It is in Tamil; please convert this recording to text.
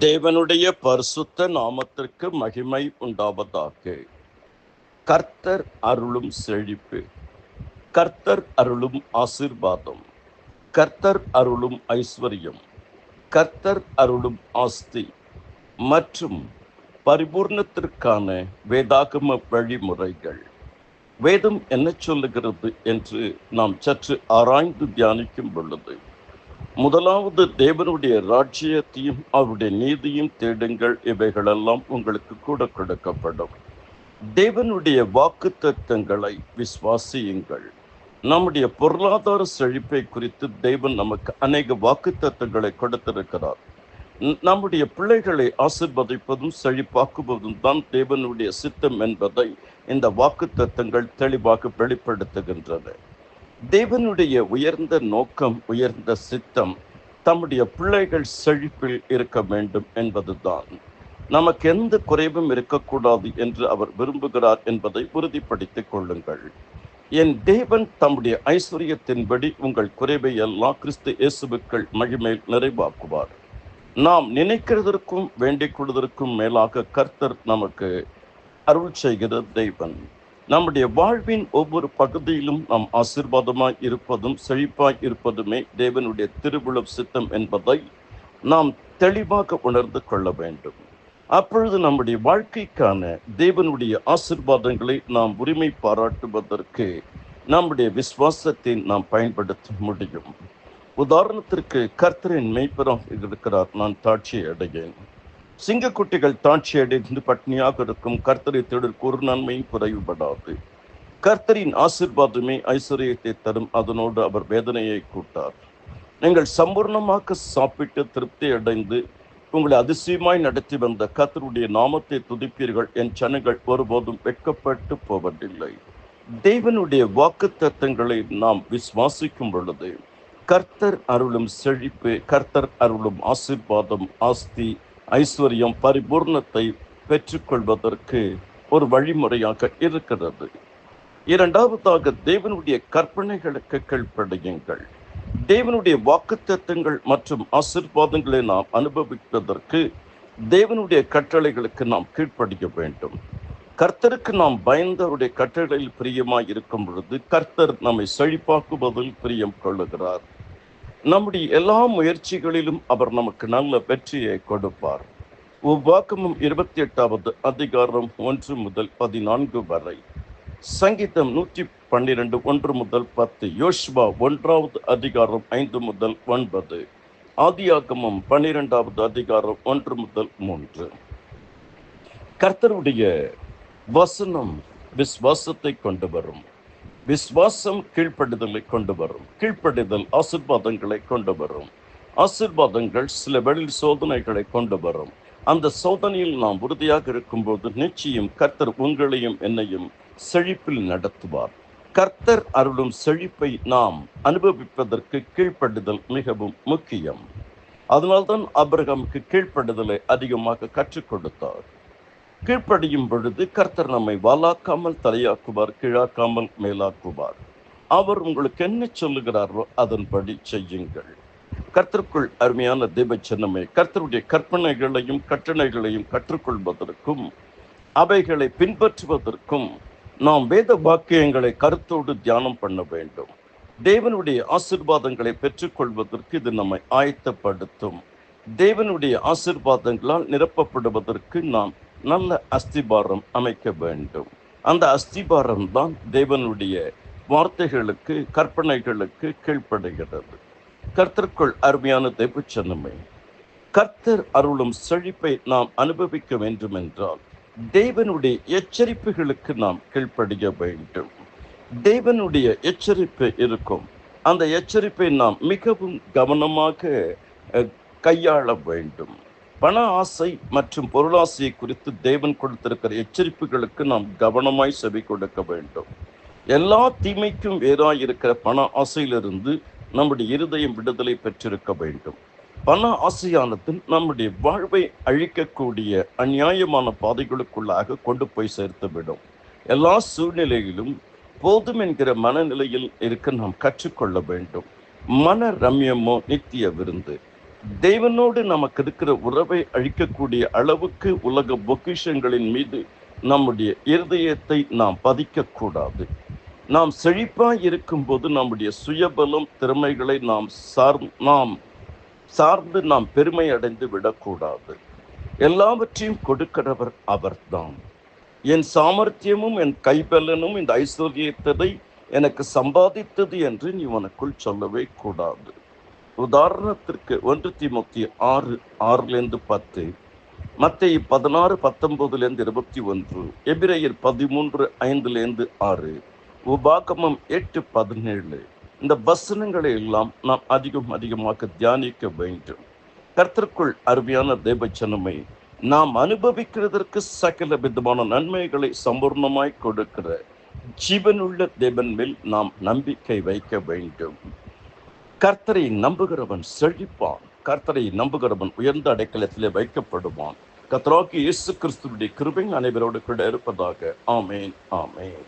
தேவனுடைய பரிசுத்த நாமத்திற்கு மகிமை உண்டாவதாக. கர்த்தர் அருளும் செழிப்பு. கர்த்தர் அருளும் ஆசீர்வாதம். கர்த்தர் அருளும் ஐஸ்வர்யம். கர்த்தர் அருளும் ஆஸ்தி. மற்றும் பரிபூர்ணத்திற்கான வேதாகம வழிமுறைகள். வேதம் என்ன சொல்லுகிறது என்று நாம் சற்று ஆராய்ந்து தியானிக்கும் பொழுது முதலாவது தேவனுடைய ராஜ்யத்தையும் அவருடைய நீதியும் தேடுங்கள். இவைகளெல்லாம் உங்களுக்கு கூட கொடுக்கப்படும். தேவனுடைய வாக்கு தத்தங்களை விசுவாசியுங்கள். நம்முடைய பொருளாதார செழிப்பை குறித்து தேவன் நமக்கு அநேக வாக்கு தத்தங்களை கொடுத்திருக்கிறார். நம்முடைய பிள்ளைகளை ஆசிர்வதிப்பதும் செழிப்பாக்குவதும் தான் தேவனுடைய சித்தம் என்பதை இந்த வாக்கு தத்தங்கள் தெளிவாக வெளிப்படுத்துகின்றன. தேவனுடைய உயர்ந்த நோக்கம் உயர்ந்த சித்தம் தம்முடைய பிள்ளைகள் செழிப்பில் இருக்க வேண்டும் என்பதுதான். நமக்கு எந்த குறைவும் இருக்கக்கூடாது என்று அவர் விரும்புகிறார் என்பதை உறுதிப்படுத்திக் கொள்ளுங்கள். என் தேவன் தம்முடைய ஐஸ்வர்யத்தின்படி உங்கள் குறைவை எல்லாம் கிறிஸ்து இயேசுவுக்கள் மகிமேல் நிறைவாக்குவார். நாம் நினைக்கிறதற்கும் வேண்டிக் கொள்வதற்கும் மேலாக கர்த்தர் நமக்கு அருள் செய்கிற தெய்வன் நம்முடைய வாழ்வின் ஒவ்வொரு பகுதியிலும் நாம் ஆசீர்வாதமாய் இருப்பதும் செழிப்பாய் இருப்பதுமே தேவனுடைய திருவிழம் சித்தம் என்பதை நாம் தெளிவாக உணர்ந்து கொள்ள வேண்டும். அப்பொழுது நம்முடைய வாழ்க்கைக்கான தேவனுடைய ஆசீர்வாதங்களை நாம் உரிமை பாராட்டுவதற்கு நம்முடைய விசுவாசத்தை நாம் பயன்படுத்த முடியும். உதாரணத்திற்கு கர்த்தரின் மெய்ப்பராக இருக்கிறார் நான் தாட்சி அடையேன். சிங்கக்குட்டிகள் தாட்சி அடைந்து பட்னியாக இருக்கும் கர்த்தரை தேடற்கு ஒரு நன்மையும் குறைவுபடாது. கர்த்தரின் ஆசிர்வாதமே ஐஸ்வர்யத்தை தரும். அதனோடு அவர் வேதனையை கூட்டார். நீங்கள் சம்பூர்ணமாக சாப்பிட்டு திருப்தி அடைந்து உங்களை அதிசயமாய் நடத்தி வந்த கர்த்தருடைய நாமத்தை துதிப்பீர்கள். என் ஜனங்கள் ஒருபோதும் வெட்கப்பட்டு போவதில்லை. தேவனுடைய வாக்கு தத்தங்களை நாம் விசுவாசிக்கும் பொழுது கர்த்தர் அருளும் செழிப்பு கர்த்தர் அருளும் ஆசீர்வாதம் ஆஸ்தி ஐஸ்வர்யம் பரிபூர்ணத்தை பெற்றுக்கொள்வதற்கு ஒரு வழிமுறையாக இருக்கிறது. இரண்டாவதாக தேவனுடைய கற்பனைகளுக்கு கீழ்ப்படையுங்கள். தேவனுடைய வாக்குத்தத்தங்கள் மற்றும் ஆசீர்வாதங்களை நாம் அனுபவிப்பதற்கு தேவனுடைய கட்டளைகளுக்கு நாம் கீழ்ப்படிய வேண்டும். கர்த்தருக்கு நாம் பயந்தவருடைய கட்டளையில் பிரியமாய் இருக்கும் பொழுது கர்த்தர் நம்மை செழிப்பாக்குவதில் பிரியம் கொள்ளுகிறார். நம்முடைய எல்லா முயற்சிகளிலும் அவர் நமக்கு நல்ல வெற்றியை கொடுப்பார். உவ்வாக்கமும் இருபத்தி எட்டாவது அதிகாரம் ஒன்று முதல் பதினான்கு வரை. சங்கீதம் நூற்றி பன்னிரெண்டு ஒன்று முதல் பத்து. யோஷ்வா ஒன்றாவது அதிகாரம் ஐந்து முதல் ஒன்பது. ஆதியாகமும் பன்னிரெண்டாவது அதிகாரம் ஒன்று முதல் மூன்று. கர்த்தருடைய வசனம் விஸ்வாசத்தை கொண்டு வரும். விசுவாசம் கீழ்ப்படுதலை கொண்டு வரும். கீழ்ப்படுதல் ஆசிர்வாதங்களை கொண்டு வரும். ஆசிர்வாதங்கள் சில வெளி சோதனைகளை கொண்டு வரும். அந்த சோதனையில் நாம் உறுதியாக இருக்கும்போது நிச்சயம் கர்த்தர் உங்களையும் என்னையும் செழிப்பில் நடத்துவார். கர்த்தர் அருளும் செழிப்பை நாம் அனுபவிப்பதற்கு கீழ்ப்படுதல் மிகவும் முக்கியம். அதனால்தான் அபிரகமுக்கு கீழ்ப்படுதலை அதிகமாக கற்றுக் கொடுத்தார். கீழ்ப்படியும் பொழுது கர்த்தர் நம்மை வாலாக்காமல் தலையாக்குவார் கீழாக்காமல் மேலாக்குவார். அவர் உங்களுக்கு என்ன சொல்லுகிறாரோ அதன்படி செய்யுங்கள். கர்த்தருக்குள் அருமையான தேவ சின்னமே கர்த்தருடைய கற்பனைகளையும் கட்டளைகளையும் கற்றுக்கொள்வதற்கும் அவைகளை பின்பற்றுவதற்கும் நாம் வேத வாக்கியங்களை கருத்தோடு தியானம் பண்ண வேண்டும். தேவனுடைய ஆசிர்வாதங்களை பெற்றுக்கொள்வதற்கு இது நம்மை ஆயத்தப்படுத்தும். தேவனுடைய ஆசிர்வாதங்களால் நிரப்பப்படுவதற்கு நாம் நல்ல அஸ்திபாரம் அமைக்க வேண்டும். அந்த அஸ்திபாரம் தான் தேவனுடைய வார்த்தைகளுக்கு கற்பனைகளுக்கு கீழ்ப்படுகிறது. கர்த்தருக்குள் அருமையான தெய்வச்சனமே கர்த்தர் அருளும் செழிப்பை நாம் அனுபவிக்க வேண்டும் என்றால் தேவனுடைய எச்சரிப்புகளுக்கு நாம் கீழ்ப்படிய வேண்டும். தேவனுடைய எச்சரிப்பு இருக்கும். அந்த எச்சரிப்பை நாம் மிகவும் கவனமாக கையாள வேண்டும். பண ஆசை மற்றும் பொருளாசையை குறித்து தேவன் கொடுத்திருக்கிற எச்சரிப்புகளுக்கு நாம் கவனமாய் செவி கொடுக்க வேண்டும். எல்லா தீமைக்கும் வேறாய் இருக்கிற பண ஆசையிலிருந்து நம்முடைய இருதயம் விடுதலை பெற்றிருக்க வேண்டும். பண ஆசையானது நம்முடைய வாழ்வை அழிக்கக்கூடிய அநியாயமான பாதைகளுக்குள்ளாக கொண்டு போய் சேர்த்துவிடும் எல்லா சூழ்நிலையிலும் போதும் என்கிற மனநிலையில் இருக்க நாம் கற்றுக்கொள்ள வேண்டும். மன ரம்யமோ நித்திய விருந்து. தேவனோடு நமக்கு இருக்கிற உறவை அழிக்கக்கூடிய அளவுக்கு உலக பொக்கிஷங்களின் மீது நம்முடைய இருதயத்தை நாம் பதிக்கக்கூடாது. நாம் செழிப்பாக இருக்கும்போது நம்முடைய சுயபலம் திறமைகளை நாம் சார் நாம் சார்ந்து நாம் பெருமை அடைந்து விடக்கூடாது. எல்லாவற்றையும் கொடுக்கிறவர் அவர்தான். என் சாமர்த்தியமும் என் கைபலனும் இந்த ஐஸ்வர்யத்தை எனக்கு சம்பாதித்தது என்று நீ உனக்குள் சொல்லவே கூடாது. உதாரணத்திற்கு ஒன்று திமுத்தி ஆறு ஆறுலேருந்து பத்து மத்திய பதினாறு பத்தொன்பதுலேருந்து இருபத்தி ஒன்று எபிரையர் பதிமூன்று ஐந்துலேருந்து ஆறு உபாகமம் எட்டு பதினேழு. இந்த வசனங்களை எல்லாம் நாம் அதிகம் அதிகமாக தியானிக்க வேண்டும். கர்த்தருக்குள் அருமையான தேவச்சனமை நாம் அனுபவிக்கிறதற்கு சகல விதமான நன்மைகளை சம்பூர்ணமாய் கொடுக்கிற ஜீவனுள்ள தேவன் மேல் நாம் நம்பிக்கை வைக்க வேண்டும். கர்த்தரை நம்புகிறவன் செழிப்பான். கர்த்தரை நம்புகிறவன் உயர்ந்த அடைக்கலத்திலே வைக்கப்படுவான். கர்த்தராகி இயேசு கிறிஸ்துவுடைய கிருபை அனைவரோடு கூட இருப்பதாக. ஆமேன் ஆமேன்.